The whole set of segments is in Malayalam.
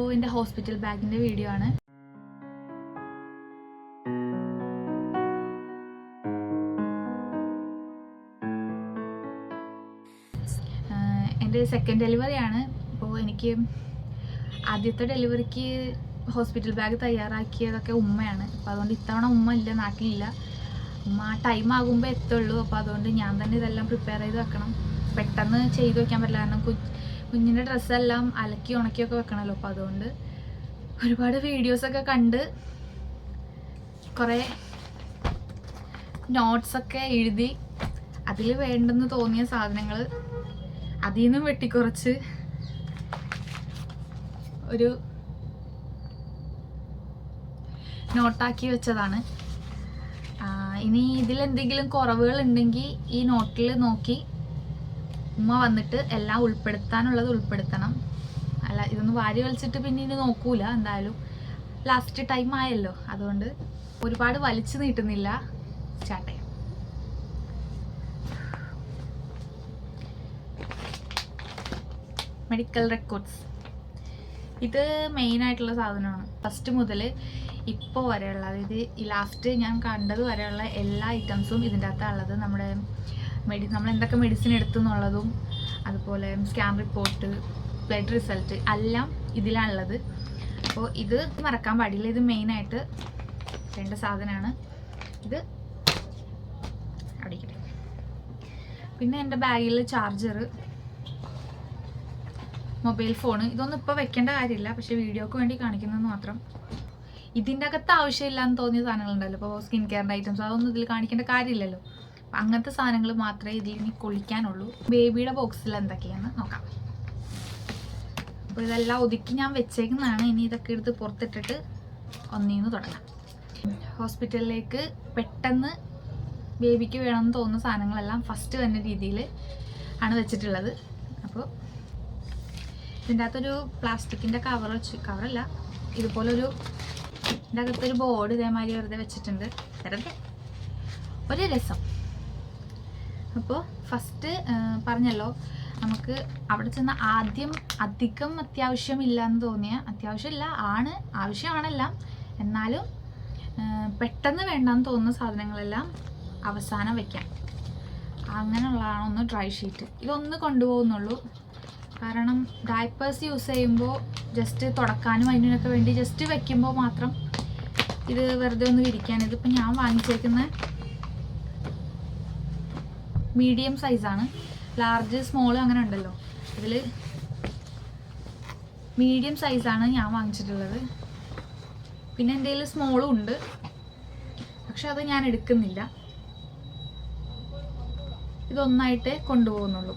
അപ്പോൾ എന്റെ ഹോസ്പിറ്റൽ ബാഗിന്റെ വീഡിയോ ആണ്. എന്റെ സെക്കൻഡ് ഡെലിവറി ആണ്. അപ്പോൾ എനിക്ക് ആദ്യത്തെ ഡെലിവറിക്ക് ഹോസ്പിറ്റൽ ബാഗ് തയ്യാറാക്കിയതൊക്കെ ഉമ്മയാണ്. അപ്പോൾ അതുകൊണ്ട് ഇത്തവണ ഉമ്മ ഇല്ല നാട്ടിലില്ല. ഉമ്മ ടൈം ആകുമ്പോൾ എത്തുള്ളൂ. അപ്പോൾ അതുകൊണ്ട് ഞാൻ തന്നെ ഇതെല്ലാം പ്രിപ്പയർ ചെയ്ത് വെക്കണം. പെട്ടെന്ന് ചെയ്ത് വെക്കാൻ പറ്റില്ല. കാരണം കുഞ്ഞിന്റെ ഡ്രസ്സെല്ലാം അലക്കി ഉണക്കിയൊക്കെ വെക്കണമല്ലോ അപ്പോൾ അതുകൊണ്ട് ഒരുപാട് വീഡിയോസൊക്കെ കണ്ട് കുറേ നോട്ട്സൊക്കെ എഴുതി അതിൽ വേണ്ടെന്ന് തോന്നിയ സാധനങ്ങൾ അതിൽ നിന്നും വെട്ടിക്കുറച്ച് ഒരു നോട്ടാക്കി വെച്ചതാണ്. ഇനി ഇതിലെന്തെങ്കിലും കുറവുകൾ ഉണ്ടെങ്കിൽ ഈ നോട്ടിൽ നോക്കി ഉമ്മ വന്നിട്ട് എല്ലാം ഉൾപ്പെടുത്താനുള്ളത് ഉൾപ്പെടുത്തണം. അല്ല ഇതൊന്ന് വാരി വലിച്ചിട്ട് പിന്നെ ഇനി നോക്കൂല എന്തായാലും. ലാസ്റ്റ് ടൈം ആയല്ലോ അതുകൊണ്ട് ഒരുപാട് വലിച്ചു നീട്ടുന്നില്ല. ചെയ്യാം. മെഡിക്കൽ റെക്കോർഡ്സ് ഇത് മെയിൻ ആയിട്ടുള്ള സാധനമാണ്. ഫസ്റ്റ് മുതൽ ഇപ്പോൾ വരെയുള്ള അതായത് ഈ ലാസ്റ്റ് ഞാൻ കണ്ടത് വരെയുള്ള എല്ലാ ഐറ്റംസും ഇതിന്റെ അകത്താണുള്ളത് നമ്മുടെ മെഡി നമ്മൾ എന്തൊക്കെ മെഡിസിൻ എടുത്തു എന്നുള്ളതും അതുപോലെ സ്കാൻ റിപ്പോർട്ട് ബ്ലഡ് റിസൾട്ട് എല്ലാം ഇതിലാണുള്ളത്. അപ്പോൾ ഇത് മറക്കാൻ പാടില്ല. ഇത് മെയിനായിട്ട് വേണ്ട സാധനമാണ് ഇത് അടിക്കട്ടെ പിന്നെ എന്റെ ബാഗിൽ ചാർജർ മൊബൈൽ ഫോൺ ഇതൊന്നും ഇപ്പോൾ വെക്കേണ്ട കാര്യമില്ല. പക്ഷേ വീഡിയോക്ക് വേണ്ടി കാണിക്കുന്നത് മാത്രം. ഇതിന്റെ അകത്ത് ആവശ്യമില്ല എന്ന് തോന്നിയ സാധനങ്ങളുണ്ടല്ലോ. ഇപ്പോൾ സ്കിൻ കെയറിന്റെ ഐറ്റംസ് അതൊന്നും ഇതിൽ കാണിക്കേണ്ട കാര്യമില്ലല്ലോ. അങ്ങനത്തെ സാധനങ്ങൾ മാത്രമേ ഇതിൽ ഇനി കൊള്ളിക്കാനുള്ളൂ ബേബിയുടെ ബോക്സിൽ എന്തൊക്കെയാണെന്ന് നോക്കാം. അപ്പോൾ ഇതെല്ലാം ഒതുക്കി ഞാൻ വെച്ചേക്കുന്നതാണ്. ഇനി ഇതൊക്കെ എടുത്ത് പുറത്തിട്ടിട്ട് ഒന്നിന്ന് തുടങ്ങാം. ഹോസ്പിറ്റലിലേക്ക് പെട്ടെന്ന് ബേബിക്ക് വേണമെന്ന് തോന്നുന്ന സാധനങ്ങളെല്ലാം ഫസ്റ്റ് തന്നെ രീതിയിൽ ആണ് വെച്ചിട്ടുള്ളത്. അപ്പോൾ ഇതിന്റെ അകത്തൊരു പ്ലാസ്റ്റിക്കിന്റെ കവർ വെച്ച് കവറല്ല ഇതുപോലൊരു ഇതിന്റെ അകത്തൊരു ബോർഡ് ഇതേമാതിരി വെറുതെ വെച്ചിട്ടുണ്ട്. വെറുതെ ഒരു രസം. അപ്പോൾ ഫസ്റ്റ് പറഞ്ഞല്ലോ നമുക്ക് അവിടെ ചെന്ന ആദ്യം അധികം അത്യാവശ്യമില്ല എന്ന് തോന്നിയ അത്യാവശ്യമില്ല ആണ് ആവശ്യമാണെല്ലാം എന്നാലും പെട്ടെന്ന് വേണ്ടെന്ന് തോന്നുന്ന സാധനങ്ങളെല്ലാം അവസാനം വെക്കാം. അങ്ങനെയുള്ളതാണ് ഒന്ന് ഡ്രൈ ഷീറ്റ് ഇതൊന്ന് കൊണ്ടുപോകുന്നുള്ളൂ. കാരണം ഡയപ്പേഴ്സ് യൂസ് ചെയ്യുമ്പോൾ ജസ്റ്റ് തുടക്കാനും അതിനൊക്കെ വേണ്ടി ജസ്റ്റ് വെക്കുമ്പോൾ മാത്രം ഇത് വെറുതെ ഒന്ന് വിരിക്കാൻ ഇതിപ്പോൾ ഞാൻ വാങ്ങിച്ചേക്കുന്ന മീഡിയം സൈസാണ് ലാർജ് സ്മോൾ അങ്ങനെ ഉണ്ടല്ലോ. ഇതിൽ മീഡിയം സൈസാണ് ഞാൻ വാങ്ങിച്ചിട്ടുള്ളത്. പിന്നെ എന്റെ കയ്യിൽ സ്മോളും ഉണ്ട്. പക്ഷെ അത് ഞാൻ എടുക്കുന്നില്ല. ഇതൊന്നായിട്ടേ കൊണ്ടുപോകുന്നുള്ളൂ.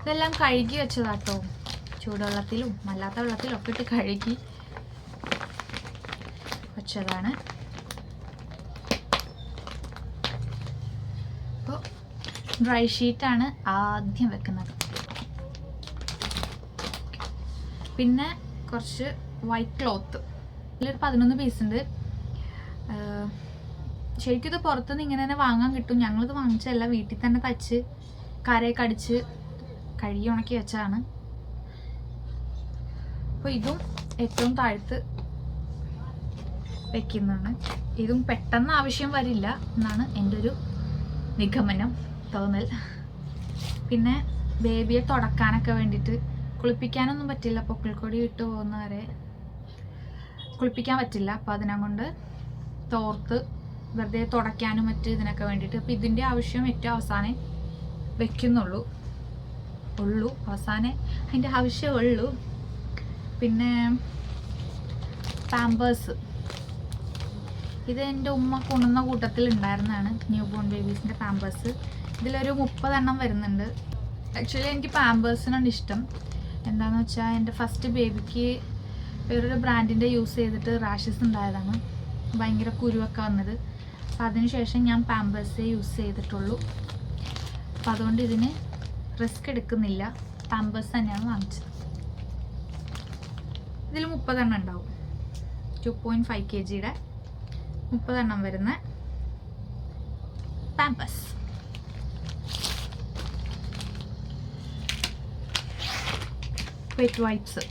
ഇതെല്ലാം കഴുകി വെച്ചതാട്ടോ. ചൂടുവെള്ളത്തിലും അല്ലാത്ത വെള്ളത്തിലും ഒക്കെ ഇട്ട് കഴുകി വെച്ചതാണ്. ഡ്രൈ ആണ് ആദ്യം വെക്കുന്നത്. പിന്നെ കുറച്ച് വൈറ്റ് ക്ലോത്ത് ഇതിലൊരു പതിനൊന്ന് പീസ് ഉണ്ട്. ശരിക്കും ഇത് പുറത്തുനിന്ന് ഇങ്ങനെ തന്നെ വാങ്ങാൻ കിട്ടും. ഞങ്ങളിത് വാങ്ങിച്ചതല്ല വീട്ടിൽ തന്നെ തച്ച് കരയൊക്കെ അടിച്ച് കഴുകി ഉണക്കി വെച്ചതാണ്. അപ്പോൾ ഇതും ഏറ്റവും താഴ്ത്ത് വെക്കുന്നതാണ്. ഇതും പെട്ടെന്ന് ആവശ്യം വരില്ല എന്നാണ് എന്റെ ഒരു നിഗമനം. തോന്നൽ പിന്നെ ബേബിയെ തുടക്കാനൊക്കെ വേണ്ടിയിട്ട് കുളിപ്പിക്കാനൊന്നും പറ്റില്ല. പൊക്കിൾക്കൊടി ഇട്ട് പോകുന്നവരെ കുളിപ്പിക്കാൻ പറ്റില്ല. അപ്പോൾ അതിനെ കൊണ്ട് തോർത്ത് വെറുതെ തുടയ്ക്കാനും മറ്റ് ഇതിനൊക്കെ വേണ്ടിയിട്ട് അപ്പോൾ ഇതിന്റെ ആവശ്യം ഏറ്റവും അവസാനം വെക്കുന്നുള്ളൂ. ഉള്ളൂ. അവസാനം അതിന്റെ ആവശ്യമേ ഉള്ളൂ. പിന്നെ പാമ്പേഴ്സ്. ഇത് എന്റെ ഉമ്മ കൊണ്ടുവന്ന കൂട്ടത്തിൽ ഉണ്ടായിരുന്നതാണ് ന്യൂ ബോൺ ബേബീസിന്റെ പാമ്പേഴ്സ്. ഇതിലൊരു മുപ്പതെണ്ണം വരുന്നുണ്ട്. ആക്ച്വലി എനിക്ക് പാമ്പേഴ്സിനാണ് ഇഷ്ടം. എന്താണെന്ന് വെച്ചാൽ എന്റെ ഫസ്റ്റ് ബേബിക്ക് വേറൊരു ബ്രാൻഡിന്റെ യൂസ് ചെയ്തിട്ട് റാഷസ് ഉണ്ടായതാണ്. ഭയങ്കര കുരുവൊക്കെ വന്നത്. അപ്പോൾ അതിനുശേഷം ഞാൻ പാമ്പേഴ്സേ യൂസ് ചെയ്തിട്ടുള്ളൂ. അപ്പോൾ അതുകൊണ്ട് ഇതിന് റിസ്ക് എടുക്കുന്നില്ല. പാമ്പേഴ്സ് തന്നെയാണ് വാങ്ങിച്ചത്. ഇതിൽ മുപ്പതെണ്ണം ഉണ്ടാവും. ടു പോയിന്റ് ഫൈവ് കെ ജിയുടെ മുപ്പതെണ്ണം വരുന്ന Pampers wet wipes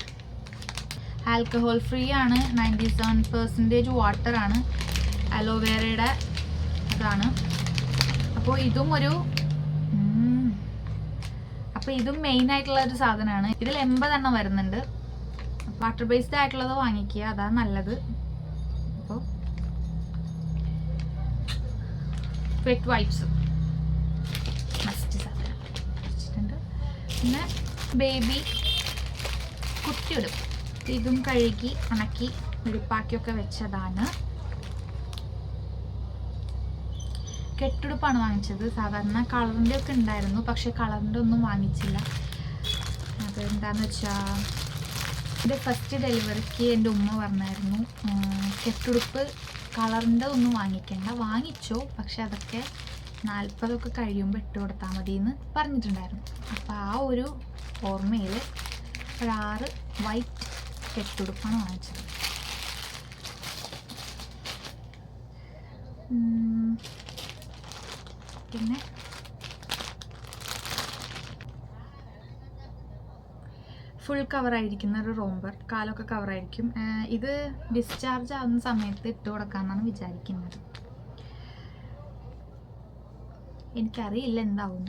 alcohol free ആണ്. നയന്റി സെവൻ പെർസെന്റേജ് വാട്ടർ ആണ് അലോവേറയുടെ ഇതാണ്. അപ്പോൾ ഇതും ഒരു അപ്പോൾ ഇതും മെയിൻ ആയിട്ടുള്ള ഒരു സാധനമാണ്. ഇതിൽ എൺപതെണ്ണം വരുന്നുണ്ട്. വാട്ടർ ബേസ്ഡ് ആയിട്ടുള്ളത് വാങ്ങിക്കുക. അതാണ് നല്ലത്. അപ്പോൾ വെറ്റ് വൈപ്സ് മസ്റ്റ് സാധനം. പിന്നെ ബേബി കുത്തിയിടും ഇതും കഴുകി ഉണക്കി വെടിപ്പാക്കിയൊക്കെ വെച്ചതാണ്. കെട്ടുടുപ്പാണ് വാങ്ങിച്ചത്. സാധാരണ കളറിന്റെ ഒക്കെ ഉണ്ടായിരുന്നു പക്ഷെ കളറിന്റെ ഒന്നും വാങ്ങിച്ചില്ല. അതെന്താന്ന് വെച്ചാൽ എന്റെ ഫസ്റ്റ് ഡെലിവറിക്ക് എന്റെ ഉമ്മ പറഞ്ഞായിരുന്നു. കെട്ടുടുപ്പ് കളറിന്റെ ഒന്നും വാങ്ങിക്കണ്ട. വാങ്ങിച്ചോ പക്ഷെ അതൊക്കെ നാൽപ്പതൊക്കെ കഴിയുമ്പോൾ ഇട്ട് കൊടുത്താൽ മതി എന്ന് പറഞ്ഞിട്ടുണ്ടായിരുന്നു. അപ്പോൾ ആ ഒരു ഓർമ്മയിൽ ആറ് വൈറ്റ് കെട്ടുടുപ്പാണ് വാങ്ങിച്ചത് പിന്നെ? ഫുൾ കവറായിരിക്കുന്ന ഒരു റോംബർ കാലൊക്കെ കവറായിരിക്കും ഇത് ഡിസ്ചാർജ് ആവുന്ന സമയത്ത് ഇട്ട് കൊടുക്കാമെന്നാണ് വിചാരിക്കുന്നത്. എനിക്കറിയില്ല എന്താവും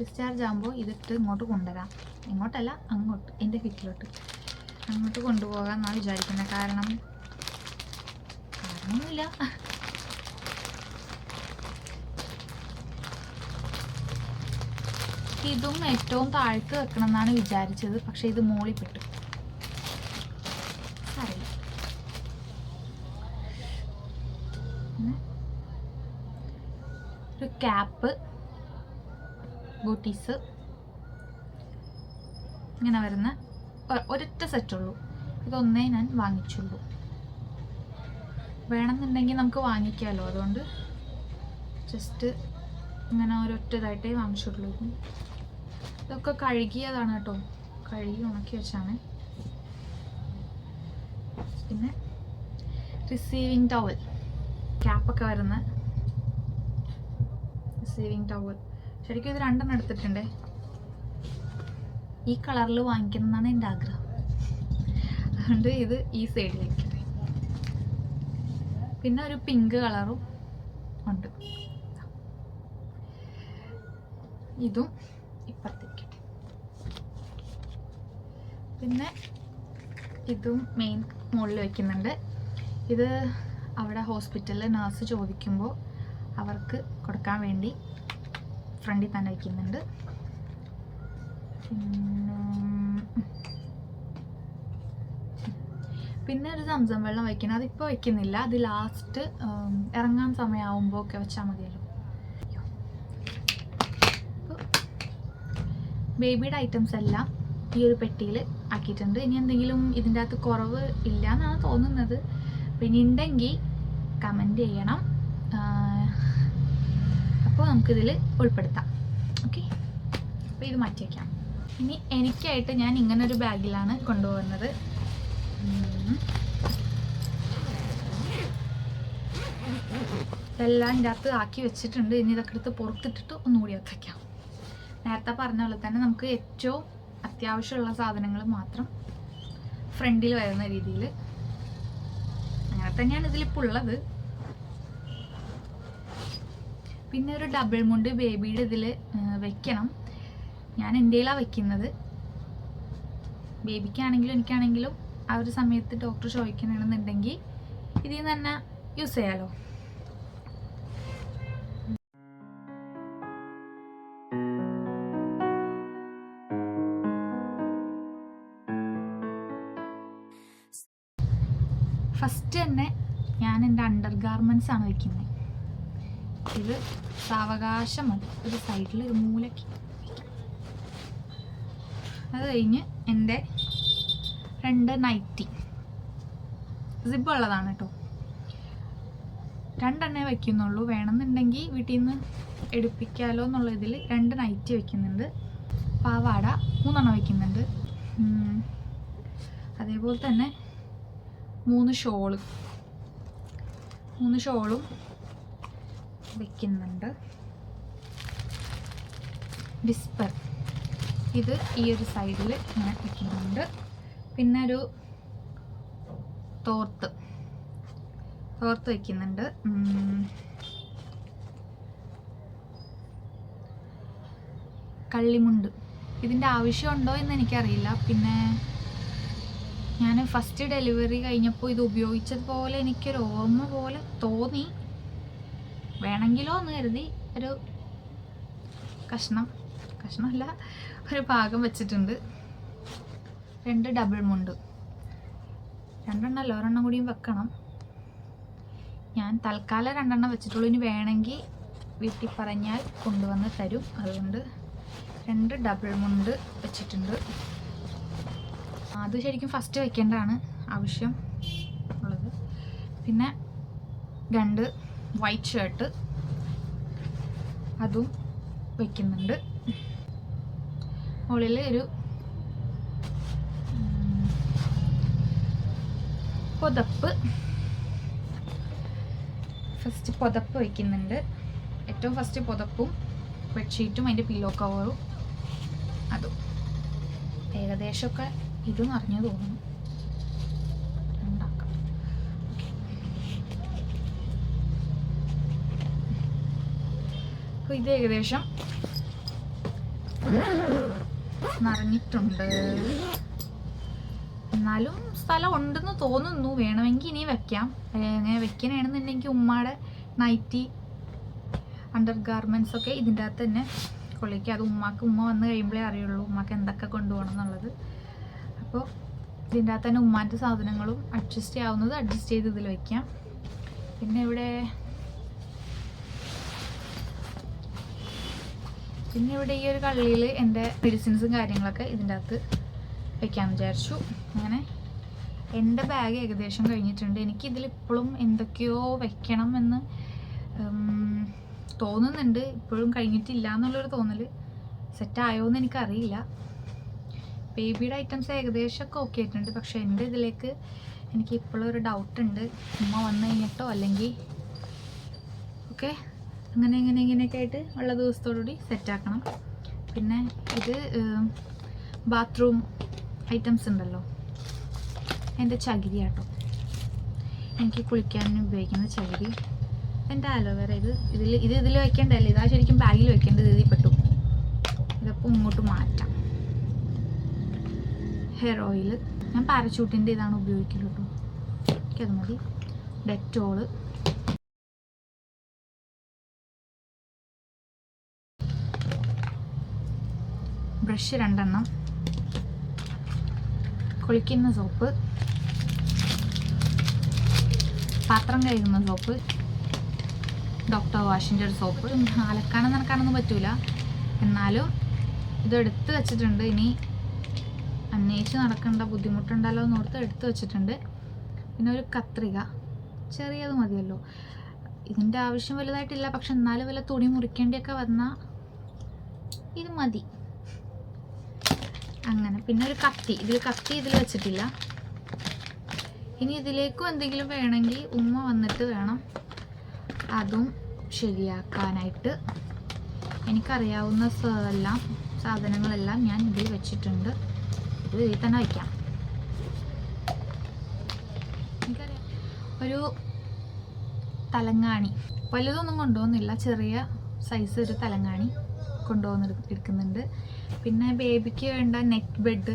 ഡിസ്ചാർജ് ആകുമ്പോൾ ഇതിട്ട് ഇങ്ങോട്ട് കൊണ്ടുവരാം. ഇങ്ങോട്ടല്ല അങ്ങോട്ട് എന്റെ ഫിറ്റിലോട്ട്. അങ്ങോട്ട് കൊണ്ടുപോകാമെന്നാണ് വിചാരിക്കുന്നത് കാരണം കാരണമൊന്നുമില്ല. ഇതും ഏറ്റവും താഴ്ത്ത് വെക്കണം എന്നാണ് വിചാരിച്ചത്. പക്ഷെ ഇത് മോളിൽ പെട്ടു സാരമില്ല. പിന്നെ ഒരു ക്യാപ്പ് ബൂട്ടീസ്. ഇങ്ങനെ വരുന്ന ഒരൊറ്റ ഒരൊറ്റ സെറ്റുള്ളൂ. ഇതൊന്നേ ഞാൻ വാങ്ങിച്ചുള്ളൂ. വേണമെന്നുണ്ടെങ്കിൽ നമുക്ക് വാങ്ങിക്കാമല്ലോ അതുകൊണ്ട് ജസ്റ്റ് ഇങ്ങനെ ഒരൊറ്റതായിട്ടേ വാങ്ങിച്ചുള്ളൂ. ഇത്. ഇതൊക്കെ കഴുകിയതാണ് കേട്ടോ. കഴുകി ഉണക്കി വെച്ചാണ്. പിന്നെ റിസീവിങ് ടവൽ ക്യാപ്പൊക്കെ വരുന്ന റിസീവിങ് ടവൽ ശരിക്കും ഇത് രണ്ടെണ്ണം എടുത്തിട്ടുണ്ട്. ഈ കളറിൽ വാങ്ങിക്കണം എന്നാണ് എന്റെ ആഗ്രഹം. അതുകൊണ്ട് ഇത് ഈ സൈഡിലേക്ക് പിന്നെ ഒരു പിങ്ക് കളറും ഉണ്ട്. ഇതും ഇപ്പത്തേക്ക് പിന്നെ ഇതും മെയിൻ മുകളിൽ വയ്ക്കുന്നുണ്ട് ഇത് അവിടെ ഹോസ്പിറ്റലിൽ നഴ്സ് ചോദിക്കുമ്പോൾ അവർക്ക് കൊടുക്കാൻ വേണ്ടി ഫ്രണ്ടിൽ തന്നെ വെക്കുന്നുണ്ട്. പിന്നെ പിന്നെ ഒരു സംസം വെള്ളം വയ്ക്കണം. അതിപ്പോൾ വയ്ക്കുന്നില്ല. അത് ലാസ്റ്റ് ഇറങ്ങാൻ സമയമാകുമ്പോൾ ഒക്കെ വെച്ചാൽ മതിയല്ലോ. ബേബിയുടെ ഐറ്റംസ് എല്ലാം ഈ ഒരു പെട്ടിയിൽ ആക്കിയിട്ടുണ്ട്. ഇനി എന്തെങ്കിലും ഇതിന്റെ അകത്ത് കുറവ് ഇല്ല എന്നാണ് തോന്നുന്നത്. പിന്നെ ഉണ്ടെങ്കിൽ കമന്റ് ചെയ്യണം. അപ്പോൾ നമുക്കിതിൽ ഉൾപ്പെടുത്താം. ഓക്കെ അപ്പോൾ ഇത് മാറ്റി വയ്ക്കാം ഇനി എനിക്കായിട്ട് ഞാൻ ഇങ്ങനെ ഒരു ബാഗിലാണ് കൊണ്ടുപോകുന്നത്. ഇതെല്ലാം ഇതിന്റെ അകത്ത് ആക്കി വെച്ചിട്ടുണ്ട്. ഇനി ഇതൊക്കെ എടുത്ത് പുറത്തിട്ടിട്ട് ഒന്നുകൂടി അകത്ത് വയ്ക്കാം നേരത്തെ പറഞ്ഞ പോലെ തന്നെ നമുക്ക് ഏറ്റവും അത്യാവശ്യമുള്ള സാധനങ്ങൾ മാത്രം ഫ്രണ്ടിൽ വരുന്ന രീതിയിൽ അങ്ങനെ തന്നെയാണ് ഇതിലിപ്പോൾ ഉള്ളത്. പിന്നെ ഒരു ഡബിൾ മുണ്ട് ബേബിയുടെ ഇതിൽ വെക്കണം. ഞാൻ എന്റെയിലാണ് വെക്കുന്നത്. ബേബിക്കാണെങ്കിലും എനിക്കാണെങ്കിലും ആ ഒരു സമയത്ത് ഡോക്ടർ ചോദിക്കണമെന്നുണ്ടെങ്കിൽ ഇതിൽ നിന്ന് തന്നെ യൂസ് ചെയ്യാമല്ലോ ഫസ്റ്റ് തന്നെ ഞാൻ എന്റെ അണ്ടർ ഗാർമെന്റ്സ് ആണ് വെക്കുന്നത്. ഇത് സാവകാശം മതി ഒരു സൈഡിൽ ഒരു മൂലയ്ക്ക്. അത് കഴിഞ്ഞ് എന്റെ രണ്ട് നൈറ്റി സിബ് ഉള്ളതാണ് കേട്ടോ രണ്ടെണ്ണേ വയ്ക്കുന്നുള്ളൂ. വേണമെന്നുണ്ടെങ്കിൽ വീട്ടിൽ നിന്ന് എടുപ്പിക്കാലോ എന്നുള്ള ഇതിൽ രണ്ട് നൈറ്റി വയ്ക്കുന്നുണ്ട്. പാവാട മൂന്നെണ്ണം വയ്ക്കുന്നുണ്ട്. അതേപോലെ തന്നെ മൂന്ന് ഷോൾ. മൂന്ന് ഷോളും വെക്കുന്നുണ്ട്. വിസ്പർ ഇത് ഈ ഒരു സൈഡിൽ ഞാൻ വയ്ക്കുന്നുണ്ട് പിന്നെ ഒരു തോർത്ത്. തോർത്ത് വയ്ക്കുന്നുണ്ട്. കള്ളിമുണ്ട്. ഇതിന്റെ ആവശ്യമുണ്ടോ എന്ന് എനിക്കറിയില്ല. പിന്നെ ഞാൻ ഫസ്റ്റ് ഡെലിവറി കഴിഞ്ഞപ്പോൾ ഇത് ഉപയോഗിച്ചതുപോലെ എനിക്കൊരു ഓർമ്മ പോലെ തോന്നി. വേണമെങ്കിലോ എന്ന് കരുതി ഒരു കഷ്ണം കഷ്ണമല്ല ഒരു ഭാഗം വെച്ചിട്ടുണ്ട്. രണ്ട് ഡബിൾ മുണ്ട്. രണ്ടെണ്ണമല്ല ഒരെണ്ണം കൂടിയും വെക്കണം. ഞാൻ തൽക്കാലം രണ്ടെണ്ണം വെച്ചിട്ടുള്ളൂ. ഇനി വേണമെങ്കിൽ വീട്ടിൽ പറഞ്ഞാൽ കൊണ്ടുവന്ന് തരും. അതുകൊണ്ട് രണ്ട് ഡബിൾ മുണ്ട് വെച്ചിട്ടുണ്ട്. അത് ശരിക്കും ഫസ്റ്റ് വെക്കേണ്ടതാണ് ആവശ്യം ഉള്ളത്. പിന്നെ രണ്ട് വൈറ്റ് ഷർട്ട് അതും വയ്ക്കുന്നുണ്ട് മുകളിൽ ഒരു പുതപ്പ്. ഫസ്റ്റ് പുതപ്പ് വയ്ക്കുന്നുണ്ട് ഏറ്റവും ഫസ്റ്റ് പുതപ്പും ബെഡ്ഷീറ്റും അതിന്റെ പില്ലോ കവറും അതും. ഏകദേശമൊക്കെ ഇത് നിറഞ്ഞു തോന്നുന്നു. അപ്പോൾ ഇത് ഏകദേശം നിറഞ്ഞിട്ടുണ്ട് എന്നാലും സ്ഥലം ഉണ്ടെന്ന് തോന്നുന്നു. വേണമെങ്കിൽ ഇനി വെക്കാം. അങ്ങനെ വെക്കണമെന്നുണ്ടെങ്കിൽ ഉമ്മയുടെ നൈറ്റി അണ്ടർ ഗാർമെന്റ്സ് ഒക്കെ ഇതിന്റെ അകത്ത് തന്നെ കൊള്ളിക്കുക അത് ഉമ്മാക്ക് ഉമ്മ വന്ന് കഴിയുമ്പോഴേ അറിയുള്ളൂ ഉമ്മാക്ക് എന്തൊക്കെ കൊണ്ടുപോകണം എന്നുള്ളത്. അപ്പോൾ ഇതിന്റെ അകത്ത് തന്നെ ഉമ്മാന്റെ സാധനങ്ങളും അഡ്ജസ്റ്റ് ചെയ്യാവുന്നത് അഡ്ജസ്റ്റ് ചെയ്ത് ഇതിൽ വെക്കാം. പിന്നെ ഇവിടെ പിന്നെ ഇവിടെ ഈ ഒരു കള്ളിയിൽ എന്റെ മെഡിസിൻസും കാര്യങ്ങളൊക്കെ ഇതിന്റെ അകത്ത് വെക്കാമെന്ന് വിചാരിച്ചു. അങ്ങനെ എന്റെ ബാഗ് ഏകദേശം കഴിഞ്ഞിട്ടുണ്ട്. എനിക്ക് ഇതിലിപ്പോഴും എന്തൊക്കെയോ വെക്കണം എന്ന് തോന്നുന്നുണ്ട്. ഇപ്പോഴും കഴിഞ്ഞിട്ടില്ല എന്നുള്ളൊരു തോന്നൽ സെറ്റായോ എന്ന് എനിക്കറിയില്ല. ബേബിയുടെ ഐറ്റംസ് ഏകദേശമൊക്കെ ഓക്കെ ആയിട്ടുണ്ട്. പക്ഷേ എന്റെ ഇതിലേക്ക് എനിക്ക് ഇപ്പോഴും ഒരു ഡൗട്ടുണ്ട് ഉമ്മ വന്നു കഴിഞ്ഞിട്ടോ? അല്ലെങ്കിൽ ഓക്കെ അങ്ങനെ ഇങ്ങനെ ഇങ്ങനെയൊക്കെ ആയിട്ട് ഉള്ള ദിവസത്തോടുകൂടി സെറ്റാക്കണം പിന്നെ ഇത് ബാത്റൂം ഐറ്റംസ് ഉണ്ടല്ലോ. എന്റെ ചകിരി ആട്ടോ. എനിക്ക് കുളിക്കാൻ ഉപയോഗിക്കുന്ന ചകിരി. എന്റെ അലോവേറ ഇത് ഇതിൽ ഇത് ഇതിൽ വെക്കേണ്ടതല്ലേ? ഇതാ ശരിക്കും ബാഗിൽ വെക്കേണ്ടത് ഇതിൽ പെട്ടു. ഇതപ്പോൾ ഇങ്ങോട്ട് മാറ്റാം. ഹെയർ ഓയിൽ ഞാൻ പാരച്യൂട്ടിന്റെ ഇതാണ് ഉപയോഗിക്കുന്നത് കേട്ടോ എനിക്കത് മതി. ഡെറ്റോൾ ബ്രഷ് രണ്ടെണ്ണം. കുളിക്കുന്ന സോപ്പ്. പാത്രം കഴുകുന്ന സോപ്പ്. ഡോക്ടർ വാഷിന്റെ ഒരു സോപ്പ്. അലക്കാനും നനക്കാനൊന്നും പറ്റൂല. എന്നാലും ഇതെടുത്ത് വെച്ചിട്ടുണ്ട്. ഇനി അന്വേഷിച്ച് നടക്കേണ്ട ബുദ്ധിമുട്ടുണ്ടല്ലോ എന്ന് ഓർത്ത് എടുത്ത് വെച്ചിട്ടുണ്ട്. പിന്നെ ഒരു കത്രിക. ചെറിയത് മതിയല്ലോ. ഇതിന്റെ ആവശ്യം വലുതായിട്ടില്ല. പക്ഷെ എന്നാലും വല്ല തുണി മുറിക്കേണ്ടിയൊക്കെ വന്നാൽ ഇത് മതി. അങ്ങനെ. പിന്നെ ഒരു കത്തി. ഇതിൽ കത്തി ഇതിൽ വെച്ചിട്ടില്ല. ഇനി ഇതിലേക്കും എന്തെങ്കിലും വേണമെങ്കിൽ ഉമ്മ വന്നിട്ട് വേണം അതും ശരിയാക്കാനായിട്ട്. എനിക്കറിയാവുന്ന എല്ലാം സാധനങ്ങളെല്ലാം ഞാൻ ഇതിൽ വെച്ചിട്ടുണ്ട്. ഇത് ഇതിൽ തന്നെ വയ്ക്കാം എനിക്കറിയാം. ഒരു തലങ്ങാണി. വലുതൊന്നും കൊണ്ടുപോകുന്നില്ല. ചെറിയ സൈസ് ഒരു തലങ്ങാണി കൊണ്ടുപോകുന്ന എടുക്കുന്നുണ്ട് പിന്നെ ബേബിക്ക് വേണ്ട നെറ്റ് ബെഡ്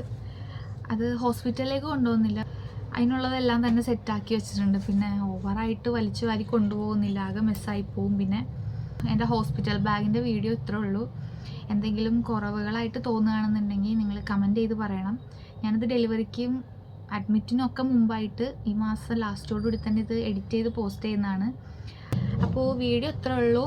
അത് ഹോസ്പിറ്റലിലേക്ക് കൊണ്ടുപോകുന്നില്ല. അതിനുള്ളതെല്ലാം തന്നെ സെറ്റാക്കി വെച്ചിട്ടുണ്ട്. പിന്നെ ഓവറായിട്ട് വലിച്ചു വാരി കൊണ്ടുപോകുന്നില്ല. ആകെ മിസ്സായി പോവും. പിന്നെ എന്റെ ഹോസ്പിറ്റൽ ബാഗിന്റെ വീഡിയോ ഇത്രേ ഉള്ളൂ. എന്തെങ്കിലും കുറവുകളായിട്ട് തോന്നുകയാണെന്നുണ്ടെങ്കിൽ നിങ്ങൾ കമന്റ് ചെയ്ത് പറയണം. ഞാനത് ഡെലിവറിക്കും അഡ്മിറ്റിനും ഒക്കെ മുമ്പായിട്ട് ഈ മാസം ലാസ്റ്റോടുകൂടി തന്നെ ഇത് എഡിറ്റ് ചെയ്ത് പോസ്റ്റ് ചെയ്യുന്നതാണ്. അപ്പോൾ വീഡിയോ ഇത്രേ ഉള്ളൂ.